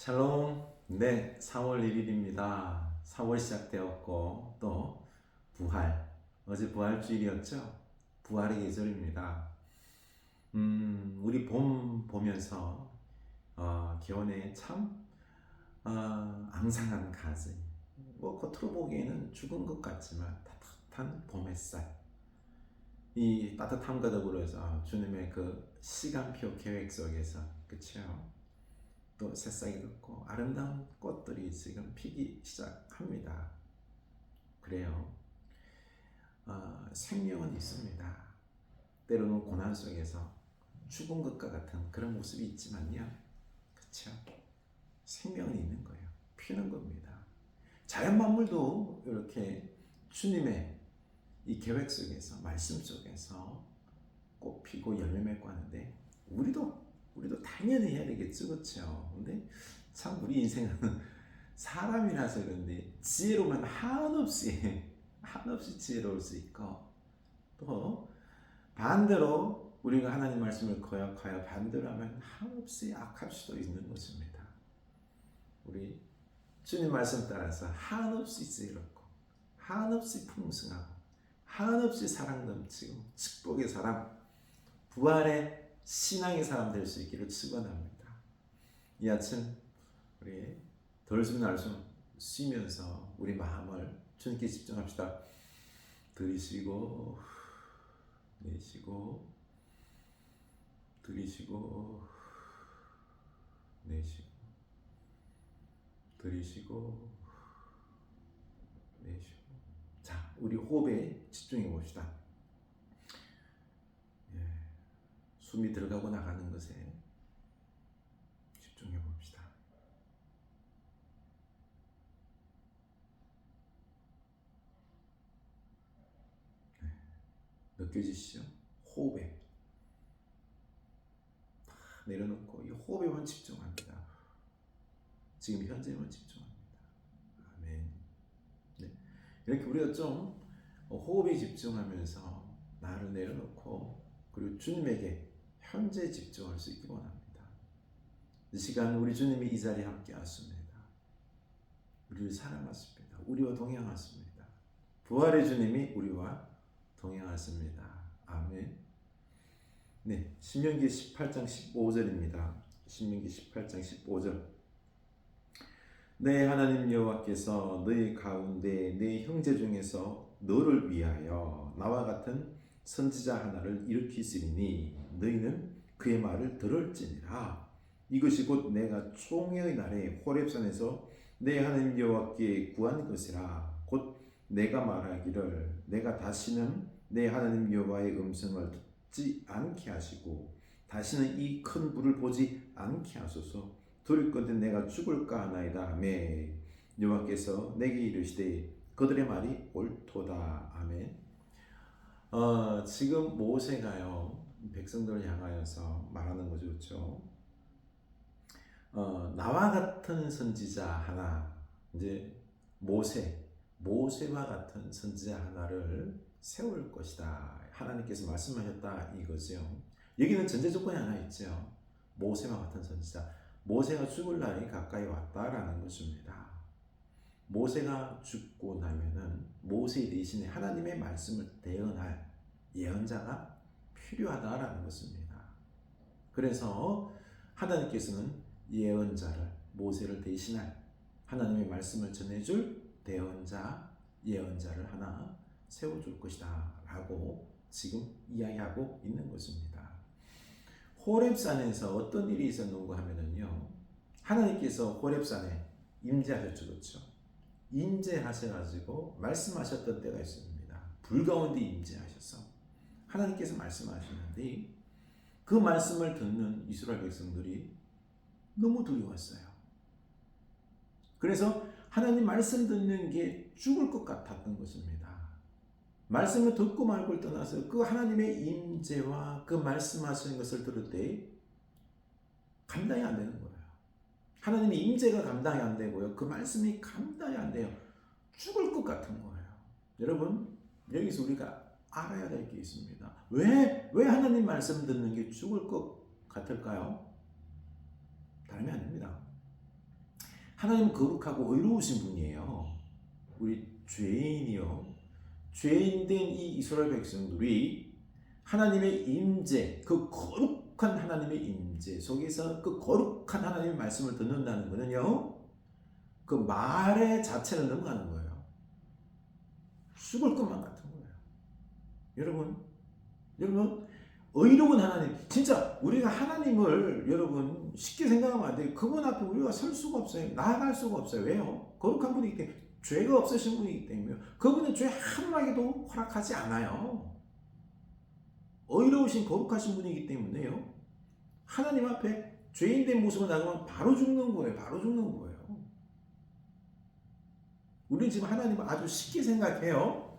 샬롬. 네, 4월 1일입니다. 4월 시작되었고 또 부활. 어제 부활 주일이었죠? 부활의 계절입니다. 음, 우리 봄 보면서 어, 겨울에 참 어, 앙상한 가지. 뭐 겉으로 보기에는 죽은 것 같지만 따뜻한 봄 햇살. 이 따뜻함과 더불어서 주님의 그 시간표 계획 속에서 그렇죠? 또 새싹이 돋고 아름다운 꽃들이 지금 피기 시작합니다. 그래요. 어, 생명은 있습니다. 때로는 고난 속에서 죽은 것과 같은 그런 모습이 있지만요. 그렇죠? 생명은 있는 거예요. 피는 겁니다. 자연 만물도 이렇게 주님의 이 계획 속에서 말씀 속에서 꽃 피고 열매 맺고 하는데 우리도 우리도 당연히 해야 되겠죠, 그렇죠? 근데 참 우리 인생은 사람이라서 그런데 지혜로만 한없이 한없이 지혜로울 수 있고 또 반대로 우리가 하나님 말씀을 거역하여 반대로 하면 한없이 악할 수도 있는 것입니다. 우리 주님 말씀 따라서 한없이 지혜롭고 한없이 풍성하고 한없이 사랑 넘치고 축복의 사람 부활의 신앙의 사람 될 수 있기를 축원합니다. 이 아침 우리 덜숨 날숨 쉬면서 우리 마음을 주님께 집중합시다. 들이쉬고 내쉬고 들이쉬고 내쉬고 들이쉬고 내쉬고 자 우리 호흡에 집중해 봅시다. 예, 숨이 들어가고 나가는 것에 집중해 봅시다. 네, 느껴지시죠? 호흡에 다 내려놓고 이 호흡에만 집중합니다. 지금 현재만 집중합니다. 아멘. 네. 이렇게 우리가 좀 호흡에 집중하면서 나를 내려놓고 그리고 주님에게 현재 집중할 수 있기 원합니다. 이 시간 우리 주님이 이 자리에 함께 하십니다. 우리를 사랑하십니다. 우리와 동행하십니다. 부활의 주님이 우리와 동행하십니다. 아멘. 네, 신명기 18장 15절입니다. 신명기 18장 15절. 내 하나님 여호와께서 너희 가운데 내 형제 중에서 너를 위하여 나와 같은 선지자 하나를 일으키시리니 너희는 그의 말을 들을지니라. 이것이 곧 내가 총회의 날에 호렙산에서 내 하나님 여호와께 구한 것이라. 곧 내가 말하기를 내가 다시는 내 하나님 여호와의 음성을 듣지 않게 하시고 다시는 이 큰 불을 보지 않게 하소서. 두릴건데 내가 죽을까 하나이다 아멘 여호와께서 내게 이르시되 그들의 말이 옳도다. 아멘 어, 지금 모세가요 백성들을 향하여서 말하는 거죠 그렇죠? 어, 나와 같은 선지자 하나 이제 모세 모세와 같은 선지자 하나를 세울 것이다. 하나님께서 말씀하셨다 이거죠. 여기는 전제 조건이 하나 있죠. 모세와 같은 선지자. 모세가 죽을 날이 가까이 왔다라는 것입니다. 모세가 죽고 나면은 모세 대신에 하나님의 말씀을 대언할 예언자가 필요하다라는 것입니다. 그래서 하나님께서는 예언자를 모세를 대신할 하나님의 말씀을 전해줄 대언자 예언자를 하나 세워줄 것이다라고 지금 이야기하고 있는 것입니다. 호렙산에서 어떤 일이 있었는가 하면은요. 하나님께서 호렙산에 임재하셨죠. 그렇죠? 임재하셔가지고 말씀하셨던 때가 있습니다. 불 가운데 임재하셔서 하나님께서 말씀하시는데 그 말씀을 듣는 이스라엘 백성들이 너무 두려웠어요. 그래서 하나님 말씀 듣는 게 죽을 것 같았던 것입니다. 말씀을 듣고 말고를 떠나서 그 하나님의 임재와 그 말씀하시는 것을 들을 때 감당이 안 되는 거예요. 하나님의 임재가 감당이 안 되고요. 그 말씀이 감당이 안 돼요. 죽을 것 같은 거예요. 여러분 여기서 우리가 알아야 될 게 있습니다. 왜, 왜 하나님 말씀 듣는 게 죽을 것 같을까요? 다름이 아닙니다. 하나님은 거룩하고 의로우신 분이에요. 우리 죄인이요. 죄인된 이 이스라엘 백성들이 하나님의 임재, 그 거룩 한 하나님의 임재 속에서 그 거룩한 하나님의 말씀을 듣는다는 것은요. 그 말의 자체를 넘어가는 거예요. 죽을 것만 같은 거예요. 여러분, 여러분, 의로운 하나님, 진짜 우리가 하나님을 여러분 쉽게 생각하면 안 돼요. 그분 앞에 우리가 설 수가 없어요. 나아갈 수가 없어요. 왜요? 거룩한 분이기 때문에, 죄가 없으신 분이기 때문에, 그분은 죄 하나에게도 허락하지 않아요. 의로우신 거룩하신 분이기 때문에요. 하나님 앞에 죄인된 모습을 나가면 바로 죽는 거예요. 바로 죽는 거예요. 우리는 지금 하나님을 아주 쉽게 생각해요.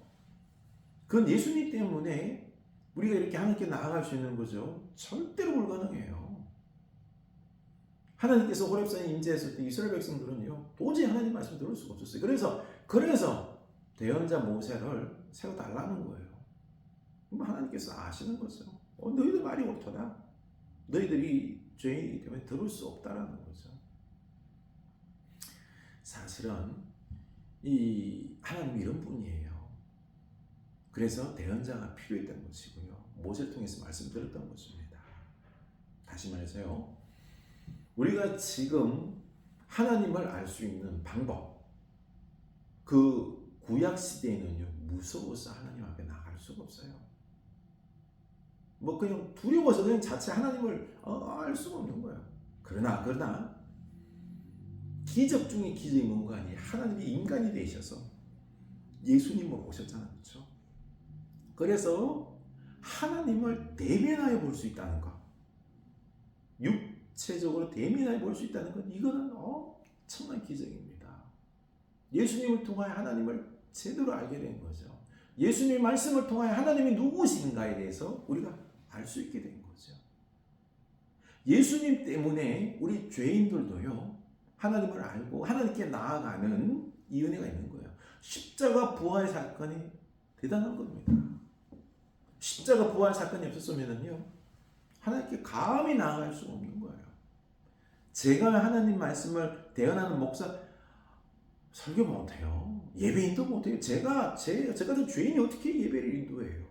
그건 예수님 때문에 우리가 이렇게 하나님께 나아갈 수 있는 거죠. 절대로 불가능해요. 하나님께서 호렙산에 임재했을 때 이스라엘 백성들은요 도저히 하나님 말씀 들을 수가 없었어요. 그래서 그래서 대언자 모세를 세워 달라는 거예요. 하나님께서 아시는 거죠. 어, 너희들 말이 옳더라. 너희들이 죄인이기 때문에 들을 수 없다라는 거죠. 사실은 이 하나님 이런 분이에요. 그래서 대언자가 필요했던 것이고요. 모세를 통해서 말씀드렸던 것입니다. 다시 말해서요. 우리가 지금 하나님을 알 수 있는 방법. 그 구약 시대에는요. 무서워서 하나님 앞에 나갈 수가 없어요. 뭐 그냥 두려워서 그냥 자체 하나님을 어, 알 수가 없는 거예요. 그러나 그러나 기적 중에 기적이 뭔가 아니 하나님이 인간이 되셔서 예수님으로 오셨잖아요. 그렇죠? 그래서 하나님을 대면하여 볼 수 있다는 것. 육체적으로 대면하여 볼 수 있다는 것. 이거는 엄청난 기적입니다. 예수님을 통하여 하나님을 제대로 알게 된 거죠. 예수님의 말씀을 통하여 하나님이 누구신가에 대해서 우리가 알 수 있게 된 거죠. 예수님 때문에 우리 죄인들도요. 하나님을 알고 하나님께 나아가는 이 은혜가 있는 거예요. 십자가 부활 사건이 대단한 겁니다. 십자가 부활 사건이 없었으면요 하나님께 감히 나아갈 수 없는 거예요. 제가 하나님 말씀을 대언하는 목사 설교 못해요. 예배인도 못해요. 제가 제 제가 저 죄인이 어떻게 예배를 인도해요?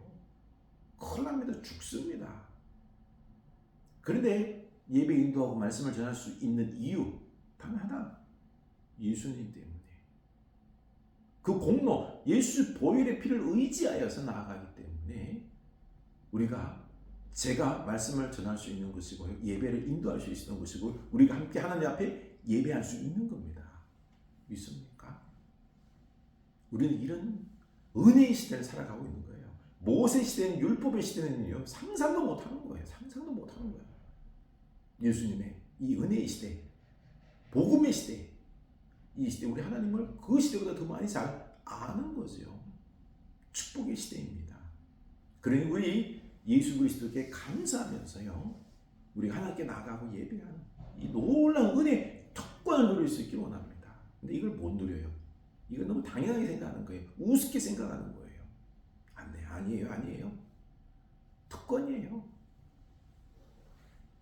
큰일 납니다. 죽습니다. 그런데 예배 인도하고 말씀을 전할 수 있는 이유 단 하나 예수님 때문에 그 공로 예수 보혈의 피를 의지하여서 나아가기 때문에 우리가 제가 말씀을 전할 수 있는 것이고 예배를 인도할 수 있는 것이고 우리가 함께 하나님 앞에 예배할 수 있는 겁니다. 믿습니까? 우리는 이런 은혜의 시대를 살아가고 있는 거예요. 모세 시대는 율법의 시대는요 상상도 못하는 거예요. 상상도 못하는 거예요. 예수님의 이 은혜의 시대, 복음의 시대, 이 시대 우리 하나님을 그 시대보다 더 많이 잘 아는 거죠. 축복의 시대입니다. 그러니 우리 예수 그리스도께 감사하면서요. 우리 하나님께 나가고 예배하는 이 놀라운 은혜 특권을 누릴 수 있기를 원합니다. 근데 이걸 못 누려요. 이건 너무 당연하게 생각하는 거예요. 우습게 생각하는 거예요. 아니에요. 아니에요. 특권이에요.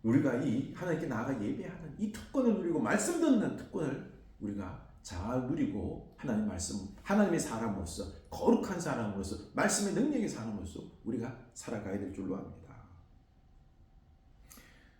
우리가 이 하나님께 나가 예배하는 이 특권을 누리고 말씀 듣는 특권을 우리가 잘 누리고 하나님 말씀 하나님의 사람으로서 거룩한 사람으로서 말씀의 능력의 사람으로서 우리가 살아가야 될 줄로 압니다.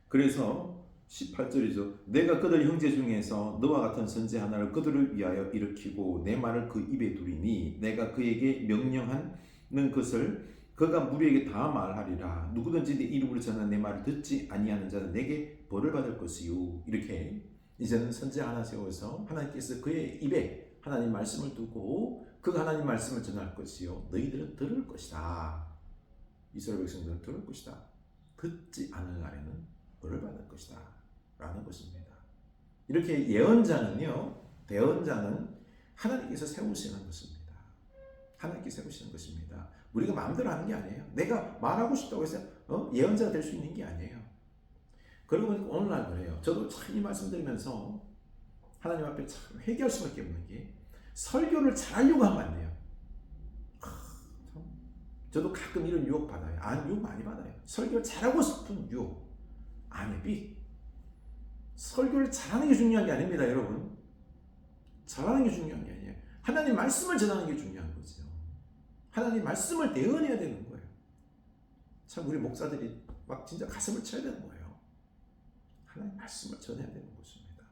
그래서 18절이죠. 내가 그들 형제 중에서 너와 같은 선지 하나를 그들을 위하여 일으키고 내 말을 그 입에 두리니 내가 그에게 명령하 는 것을 그가 무리에게 다 말하리라. 누구든지 내 이름으로 전한 내 말을 듣지 아니하는 자는 내게 벌을 받을 것이요. 이렇게 이제는 선지 하나 세워서 하나님께서 그의 입에 하나님 말씀을 두고 그 하나님 말씀을 전할 것이요. 너희들은 들을 것이다. 이스라엘 백성들은 들을 것이다. 듣지 않을 날에는 벌을 받을 것이다. 라는 것입니다. 이렇게 예언자는요, 대언자는 하나님께서 세우시는 것입니다. 하나님께 세우시는 것입니다. 우리가 마음대로 하는 게 아니에요. 내가 말하고 싶다고 해서 어? 예언자가 될 수 있는 게 아니에요. 그러고 보니까 오늘날 그래요. 저도 참 이 말씀 드리면서 하나님 앞에 참 회개할 수밖에 없는 게 설교를 잘하려고 하면 안 돼요. 저도 가끔 이런 유혹 받아요. 안 유혹 많이 받아요. 설교를 잘하고 싶은 유혹. 삐. 설교를 잘하는 게 중요한 게 아닙니다, 여러분. 잘하는 게 중요한 게 아니에요. 하나님 말씀을 전하는 게 중요한 거죠. 하나님 말씀을 대언해야 되는 거예요. 참 우리 목사들이 막 진짜 가슴을 쳐야 되는 거예요. 하나님 말씀을 전해야 되는 것입니다.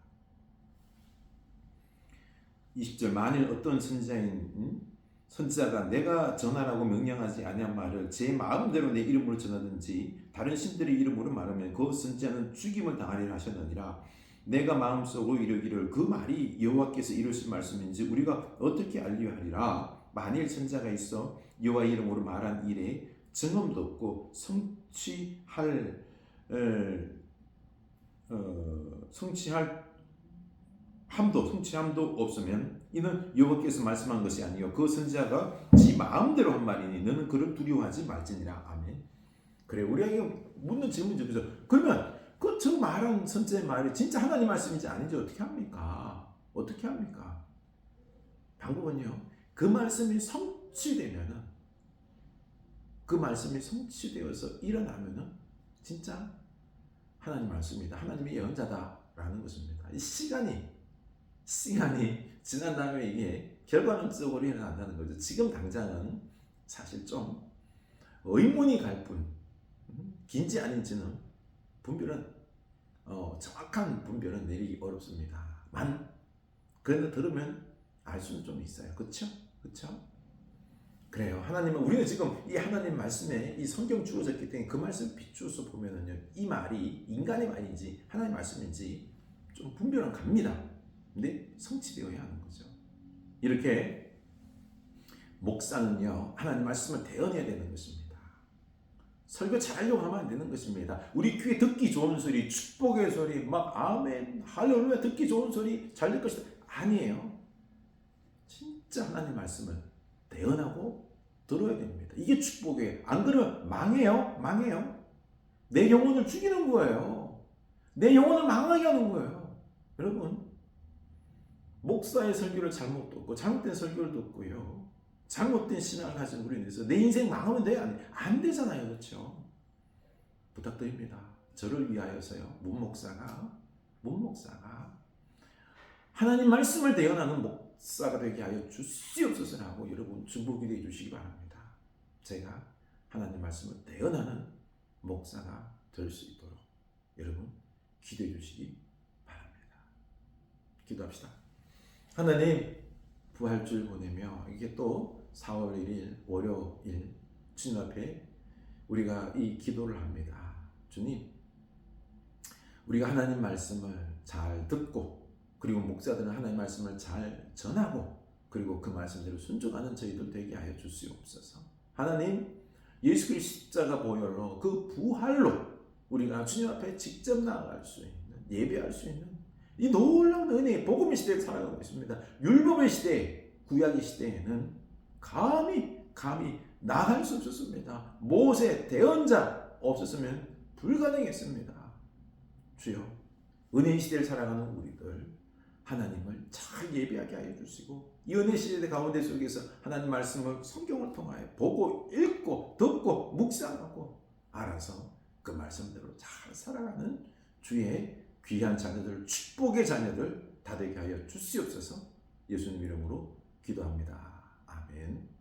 20절 만일 어떤 선지자인 음? 선지자가 내가 전하라고 명령하지 아니한 말을 제 마음대로 내 이름으로 전하든지 다른 신들의 이름으로 말하면 그 선지자는 죽임을 당하리라 하셨느니라 내가 마음속으로 이르기를 그 말이 여호와께서 이루신 말씀인지 우리가 어떻게 알리려 하리라 만일 선자가 있어 여호와 이름으로 말한 일에 증언도 없고 성취할 어, 성취할 함도 성취함도 없으면 이는 여호와께서 말씀한 것이 아니요 그 선지자가 지 마음대로 한 말이니 너는 그를 두려워하지 말지니라 아멘. 그래 우리에게 묻는 질문이 그죠. 그러면 그 저 말한 선지자의 말이 진짜 하나님 말씀인지 아닌지 어떻게 합니까? 어떻게 합니까? 방법은요. 그 말씀이 성취되면은 그 말씀이 성취되어서 일어나면은 진짜 하나님 말씀이다. 하나님의 예언자다라는 것입니다. 이 시간이 시간이 지난 다음에 이게 결과론적으로 일어난다는 거죠. 지금 당장은 사실 좀 의문이 갈 뿐, 음, 긴지 아닌지는 분별은 어, 정확한 분별은 내리기 어렵습니다만 그래도 들으면 알 수는 좀 있어요. 그렇죠? 그렇죠? 그래요. 하나님은 우리는 지금 이 하나님 말씀에 이 성경 주어졌기 때문에 그 말씀 비추어서 보면은요 이 말이 인간의 말인지 하나님 말씀인지 좀 분별은 갑니다. 근데 성취되어야 하는 거죠. 이렇게 목사는요 하나님 말씀을 대언해야 되는 것입니다. 설교 잘하려고 하면 안 되는 것입니다. 우리 귀에 듣기 좋은 소리, 축복의 소리, 막 아멘, 할렐루야 듣기 좋은 소리 잘 될 것이다. 아니에요. 진짜 하나님 말씀을 대언하고 들어야 됩니다. 이게 축복이에요. 안 그러면 망해요. 망해요. 내 영혼을 죽이는 거예요. 내 영혼을 망하게 하는 거예요. 여러분, 목사의 설교를 잘못 듣고 잘못된 설교를 듣고요. 잘못된 신앙을 가진 우리 인해서 내 인생 망하면 돼? 안, 안 되잖아요. 그렇죠? 부탁드립니다. 저를 위하여서요. 문 목사가 문 목사가 하나님 말씀을 대언하는 목 사가 되게 하여 주시옵소서라고 여러분 중보기 해 주시기 바랍니다. 제가 하나님 말씀을 대언하는 목사가 될 수 있도록 여러분 기도해 주시기 바랍니다. 기도합시다. 하나님 부활주일 보내며 이게 또 4월 1일 월요일 주님 앞에 우리가 이 기도를 합니다. 주님 우리가 하나님 말씀을 잘 듣고 목사들은 하나님 말씀을 잘 전하고 그리고 그 말씀대로 순종하는 저희들 되게 하여 주시옵소서. 하나님 예수 그리스도 십자가 보혈로 그 부활로 우리가 주님 앞에 직접 나아갈 수 있는 예배할 수 있는 이 놀라운 은혜 복음의 시대에 살아가고 있습니다. 율법의 시대, 구약의 시대에는 감히 감히 나갈 수 없었습니다. 모세 대언자 없었으면 불가능했습니다. 주여 은혜 시대를 살아가는 우리들 하나님을 잘 예배하게 하여 주시고 이 은혜 시대 가운데 속에서 하나님 말씀을 성경을 통하여 보고 읽고 듣고 묵상하고 알아서 그 말씀대로 잘 살아가는 주의 귀한 자녀들 축복의 자녀들 다 되게 하여 주시옵소서 예수님 이름으로 기도합니다. 아멘.